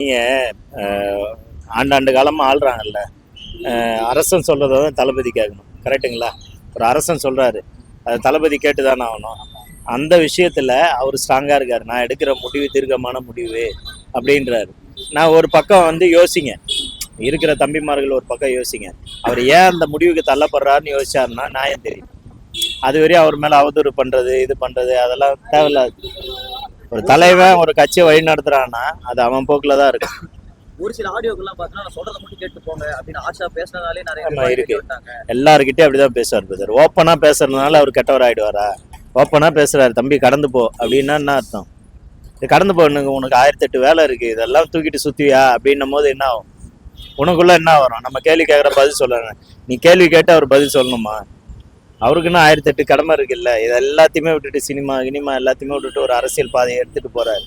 நீங்கள் ஆண்டாண்டு காலமாக ஆள்றாங்கல்ல. அரசன் சொல்கிறத தான் தளபதி கேட்கணும். கரெக்ட்டுங்களா? ஒரு அரசன் சொல்கிறாரு அது தளபதி கேட்டு தானே ஆகணும். அந்த விஷயத்தில் அவர் ஸ்ட்ராங்காக இருக்கார். நான் எடுக்கிற முடிவு தீர்க்கமான முடிவு அப்படின்றாரு. நான் ஒரு பக்கம் வந்து யோசிங்க. இருக்கிற தம்பிமார்கள் ஒரு பக்கம் யோசிங்க. அவர் ஏன் அந்த முடிவுக்கு தள்ளப்படுறாருன்னு யோசிச்சாருன்னா நியாயம் தெரியும். அது வரையும் அவர் மேலே அவதூறு பண்ணுறது இது பண்ணுறது அதெல்லாம் தேவையில்லாது. ஒரு தலைவன் ஒரு கட்சியை வழி நடத்துறான்னா அது அவன் போக்கில் தான் இருக்கும் ஒரு சில ஆடியோக்கெல்லாம் பார்த்தீங்கன்னா சொல்றதை மட்டும் கேட்டு போங்க அப்படின்னு ஆஷா பேசினதாலே நிறைய இருக்கு. விட்டாங்க எல்லாருக்கிட்டையும் அப்படிதான் பேசுவார் பிரதர். ஓப்பனாக பேசுறதுனால அவர் கெட்டவர் ஆயிடுவாரா ஓப்பனாக பேசுறாரு. தம்பி கடந்து போ அப்படின்னா என்ன அர்த்தம்? இது கடந்து போ உனக்கு ஆயிரத்தி எட்டு வேலை இருக்கு. இதெல்லாம் தூக்கிட்டு சுத்துவியா? அப்படின்னும் போது என்ன ஆகும்? உனக்குள்ள என்ன வரும்? நம்ம கேள்வி கேட்குற பதில் சொல்லணும். நீ கேள்வி கேட்டு அவர் பதில் சொல்லணுமா? அவருக்குன்னு ஆயிரத்தி எட்டு கடமை இருக்குல்ல. இது எல்லாத்தையுமே விட்டுட்டு சினிமா கினிமா எல்லாத்தையுமே விட்டுட்டு ஒரு அரசியல் பாதையை எடுத்துட்டு போறாரு.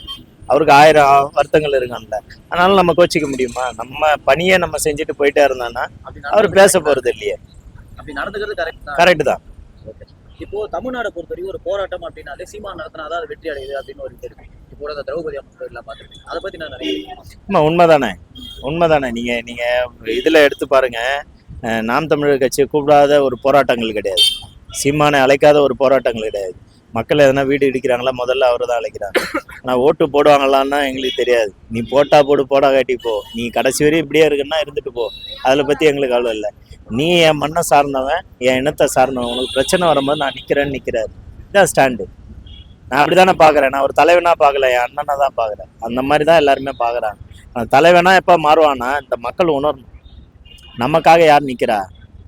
அவருக்கு ஆயிரம் வருத்தங்கள் இருக்கான்ல. அதனால நம்ம கோச்சிக்க முடியுமா? நம்ம பணியை நம்ம செஞ்சுட்டு போயிட்டே இருந்தான்னா அப்படி அவர் பேச போறது இல்லையே. அப்படி நடந்துக்கிறது கரெக்ட் தான். கரெக்ட் தான். இப்போ தமிழ்நாடு பொறுத்தவரைக்கும் ஒரு போராட்டம் அப்படின்னாலே சீமா நடத்தினா தான் அது வெற்றி அடையுது அப்படின்னு ஒரு இருக்கு இப்போ அந்த திரௌபதி கோயிலாம் பார்த்துருக்கீங்க. அதை பத்தி நான் நினைக்கிறேன். ஆமா உண்மைதானே. உண்மைதானே. நீங்க நீங்க இதுல எடுத்து பாருங்க. அஹ் நாம் தமிழர் கட்சியை கூப்பிடாத ஒரு போராட்டங்கள் கிடையாது. சீமானை அழைக்காத ஒரு போராட்டங்கள் கிடையாது. மக்கள் எதனா வீடு இடிக்கிறாங்களா முதல்ல அவரை தான் அழைக்கிறாங்க. ஆனால் ஓட்டு போடுவாங்களான்னா எங்களுக்கு தெரியாது. நீ போட்டா போடு போடா காட்டி போ. நீ கடைசி வரையும் இப்படியே இருக்குன்னா இருந்துட்டு போ. அதில் பற்றி எங்களுக்கு அவ்வளோ இல்லை. நீ என் மண்ணை சார்ந்தவன் என் இனத்தை சார்ந்தவன். உனக்கு பிரச்சனை வரும்போது நான் நிற்கிறேன்னு நிற்கிறாரு இதான் ஸ்டாண்டு நான் அப்படி தானே பார்க்குறேன் நான் ஒரு தலைவனாக பார்க்கல என் அண்ணனை தான் பார்க்குறேன் அந்த மாதிரி தான் எல்லாருமே பார்க்குறாங்க தலைவனா எப்போ மாறுவானா இந்த மக்கள் உணரணும். நமக்காக யார் நிற்கிறா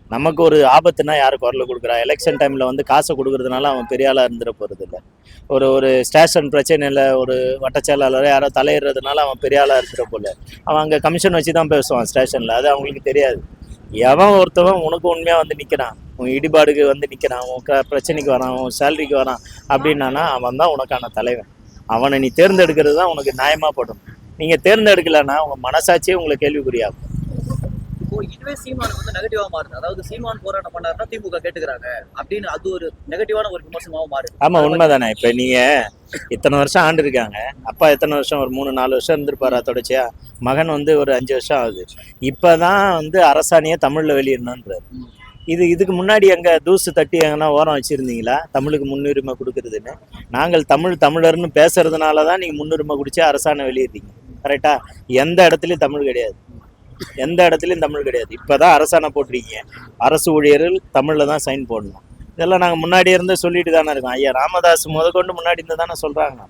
நமக்கு ஒரு ஆபத்துனா யார் குரல் கொடுக்குறா? எலெக்ஷன் டைமில் வந்து காசை கொடுக்கறதுனால அவன் பெரிய ஆளாக இருந்துட போகிறது இல்லை ஒரு ஒரு ஸ்டேஷன் பிரச்சனையில் ஒரு வட்டச்செயலாளர் யாரோ தலையிடுறதுனால அவன் பெரிய ஆளாக இருந்துட போல. அவன் அங்கே கமிஷன் வச்சு தான் பேசுவான் ஸ்டேஷனில். அது அவங்களுக்கு தெரியாது. எவன் ஒருத்தவன் உனக்கு உண்மையாக வந்து நிற்கிறான் உன் இடிபாடுக்கு வந்து நிற்கிறான் உன் க- பிரச்சனைக்கு வரான். உன் சேலரிக்கு வரான். அப்படின்னானா அவன் தான் உனக்கான தலைவன். அவனை நீ தேர்ந்தெடுக்கிறது தான் உனக்கு நியாயமாக படும். நீங்கள் தேர்ந்தெடுக்கலன்னா உங்கள் மனசாட்சியே உங்களை கேள்விக்குறியாகும் அப்போ இதுவே சீமானுக்கு வந்து நெகட்டிவா மாறுது. அதாவது சீமான் போராட்டம் பண்ணாருன்னா திமுக கேட்டுக்கிறாங்க. அப்படின்னு அது ஒரு நெகட்டிவான ஒரு விமர்சனமாவும் மாறுது. ஆமா உண்மைதானே. இப்ப நீங்க இத்தனை வருஷம் ஆண்டு இருக்காங்க. அப்பா எத்தனை வருஷம்? ஒரு மூணு நாலு வருஷம் இருந்திருப்பாரா தொடர்ச்சியா? மகன் வந்து ஒரு அஞ்சு வருஷம் ஆகுது. இப்பதான் வந்து அரசாணையே தமிழ்ல வெளியிடணுன்றாரு இது இதுக்கு முன்னாடி எங்க தூசு தட்டி எங்கன்னா ஓரம் வச்சிருந்தீங்களா? தமிழுக்கு முன்னுரிமை கொடுக்கறதுன்னு. நாங்கள் தமிழ் தமிழர்னு பேசுறதுனால தான் நீங்க முன்னுரிமை குடிச்சு அரசாணை வெளியிடுறீங்க. கரெக்டா எந்த இடத்துலயும் தமிழ் கிடையாது. எந்த இடத்துலயும் தமிழ் கிடையாது. இப்பதான் அரசாணை போட்டிருக்கீங்க. அரசு ஊழியர்கள் தமிழ்ல தான் சைன் போடணும். இதெல்லாம் நாங்கள் முன்னாடி இருந்து சொல்லிட்டு தானே இருக்கோம். ஐயா ராமதாஸ் முதற்கொண்டு முன்னாடி இருந்து தானே சொல்கிறாங்க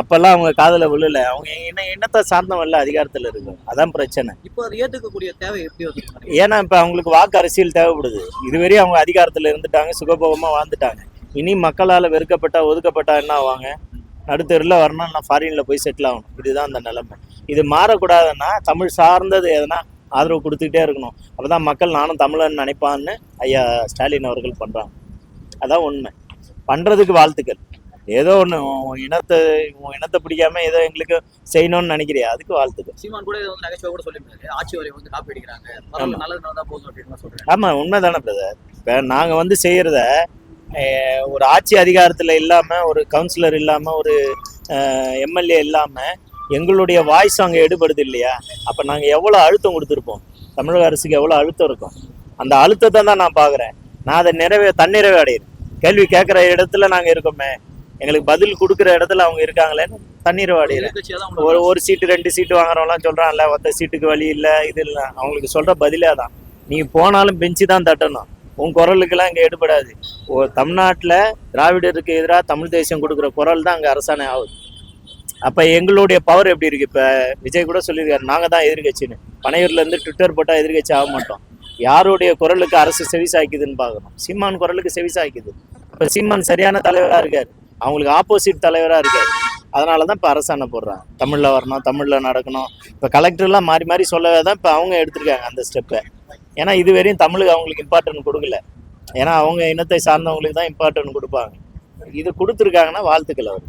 அப்போல்லாம் அவங்க காதில் விழல. அவங்க என்ன என்னத்தை சார்ந்தவல்ல அதிகாரத்தில் இருக்கும் அதான் பிரச்சனை. இப்போ அதை ஏத்துக்கக்கூடிய தேவை எப்படி ஏன்னா இப்போ அவங்களுக்கு வாக்கு அரசியல் தேவைப்படுது. இதுவரையும் அவங்க அதிகாரத்தில் இருந்துட்டாங்க சுகபோகமாக வாழ்ந்துட்டாங்க. இனி மக்களால் வெறுக்கப்பட்டா ஒதுக்கப்பட்டா என்ன ஆவாங்க? நடுத்தெருவில் வரணும் நான் ஃபாரினில் போய் செட்டில் ஆகணும். இதுதான் அந்த நிலைமை. இது மாறக்கூடாதுன்னா தமிழ் சார்ந்தது எதனா ஆதரவு கொடுத்துக்கிட்டே இருக்கணும். அப்போ தான் மக்கள் நானும் தமிழன் நினைப்பான்னு ஐயா ஸ்டாலின் அவர்கள் பண்ணுறாங்க அதான் உண்மை. பண்ணுறதுக்கு வாழ்த்துக்கள். ஏதோ ஒன்று உன் இனத்தை உன் இனத்தை பிடிக்காம ஏதோ எங்களுக்கு செய்யணும்னு நினைக்கிறியா? அதுக்கு வாழ்த்துக்கள். சீமான் கூட வந்து நகைச்சுவை கூட சொல்லியிருந்தாரு. ஆட்சி வரை வந்து காப்பி அடிக்கிறாங்க. நல்லது நடந்தா போதும் அப்படின்னு சொல்றேன் ஆமாம் உண்மைதானே பிரதர் இப்போ நாங்கள் வந்து செய்கிறத ஒரு ஆட்சி அதிகாரத்தில் இல்லாமல் ஒரு கவுன்சிலர் இல்லாமல் ஒரு எம்எல்ஏ இல்லாமல் எங்களுடைய வாய்ஸ் அங்கே எடுபடுது இல்லையா? அப்போ நாங்கள் எவ்வளோ அழுத்தம் கொடுத்துருப்போம்? தமிழக அரசுக்கு எவ்வளோ அழுத்தம் இருக்கும்? அந்த அழுத்தத்தை தான் நான் பார்க்குறேன். நான் அதை நிறைவே தன்னிறைவு அடையிறேன் கேள்வி கேட்குற இடத்துல நாங்கள் இருக்கோமே. எங்களுக்கு பதில் கொடுக்குற இடத்துல அவங்க இருக்காங்களேன்னு தன்னிறைவு அடையிறேன் ஒரு ஒரு சீட்டு ரெண்டு சீட்டு வாங்குறவங்களாம் சொல்றான்ல ஒத்த சீட்டுக்கு வழி இல்லை இது இல்லை. அவங்களுக்கு சொல்ற பதிலே தான் நீ போனாலும் பெஞ்சு தான் தட்டணும். உன் குரலுக்கெல்லாம் இங்கே எடுபடாது. ஓ தமிழ்நாட்டில் திராவிடருக்கு எதிராக தமிழ் தேசியம் கொடுக்குற குரல் தான் அங்கே அரசாணை ஆகுது. அப்போ எங்களுடைய பவர் எப்படி இருக்கு? இப்போ விஜய் கூட சொல்லியிருக்காரு நாங்கள் தான் எதிர்கட்சின்னு. பனையூர்லேருந்து ட்விட்டர் போட்டால் எதிர்கட்சி ஆக மாட்டோம். யாருடைய குரலுக்கு அரசு செவி சாய்க்குதுன்னு பார்க்கணும். சீமான் குரலுக்கு செவி சாய்க்குது. இப்போ சீமான் சரியான தலைவராக இருக்காரு. அவங்களுக்கு ஆப்போசிட் தலைவராக இருக்காரு. அதனால தான் இப்போ அரசாணை போடுறாங்க. தமிழில் வரணும் தமிழில் நடக்கணும். இப்போ கலெக்டர்லாம் மாறி மாறி சொல்லவே தான் இப்போ அவங்க எடுத்திருக்காங்க அந்த ஸ்டெப்பை ஏன்னா இதுவரையும் தமிழுக்கு அவங்களுக்கு இம்பார்ட்டன்ட் கொடுக்கல. ஏன்னா அவங்க இனத்தை சார்ந்தவங்களுக்கு தான் இம்பார்ட்டன்ட் கொடுப்பாங்க. இது கொடுத்துருக்காங்கன்னா வாழ்த்துக்கள் அவர்